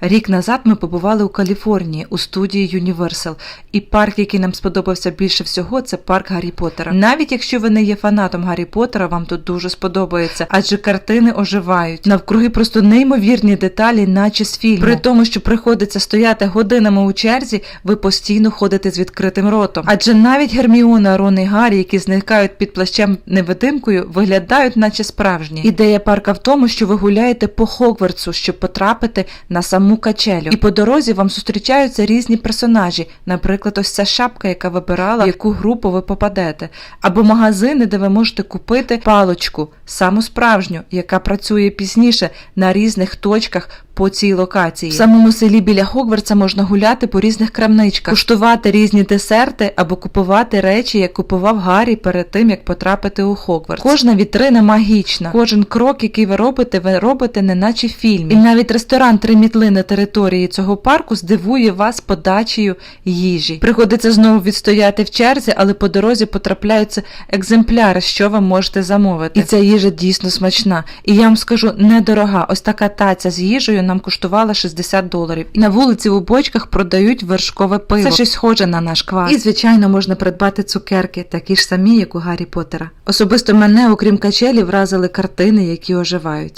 Рік назад ми побували у Каліфорнії у студії Universal, і парк, який нам сподобався більше всього, це парк Гаррі Поттера. Навіть якщо ви не є фанатом Гаррі Поттера, вам тут дуже сподобається, адже картини оживають. Навкруги просто неймовірні деталі, наче з фільму. При тому, що приходиться стояти годинами у черзі, ви постійно ходите з відкритим ротом. Адже навіть Герміона, Рон і Гаррі, які зникають під плащем невидимкою, виглядають, наче справжні. Ідея парка в тому, що ви гуляєте по Хогвартсу, щоб потрапити на саму качелю. І по дорозі вам зустрічаються різні персонажі, наприклад, ось ця шапка, яка вибирала, в яку групу ви попадете, або магазини, де ви можете купити палочку, саму справжню, яка працює пізніше на різних точках по цій локації. В самому селі біля Хогвартса можна гуляти по різних крамничках, куштувати різні десерти або купувати речі, як купував Гаррі перед тим, як потрапити у Хогвартс. Кожна вітрина магічна. Кожен крок, який ви робите, ви робите неначе в фільмі. І навіть ресторан три мітли на території цього парку здивує вас подачею їжі. Приходиться знову відстояти в черзі, але по дорозі потрапляються екземпляри, що ви можете замовити. І ця їжа дійсно смачна. І я вам скажу, недорога. Ось така таця з їжею нам коштувала 60 доларів. І на вулиці у бочках продають вершкове пиво. Це щось схоже на наш квас. І, звичайно, можна придбати цукерки, такі ж самі, як у Гаррі Поттера. Особисто мене, окрім качелі, вразили картини, які оживають.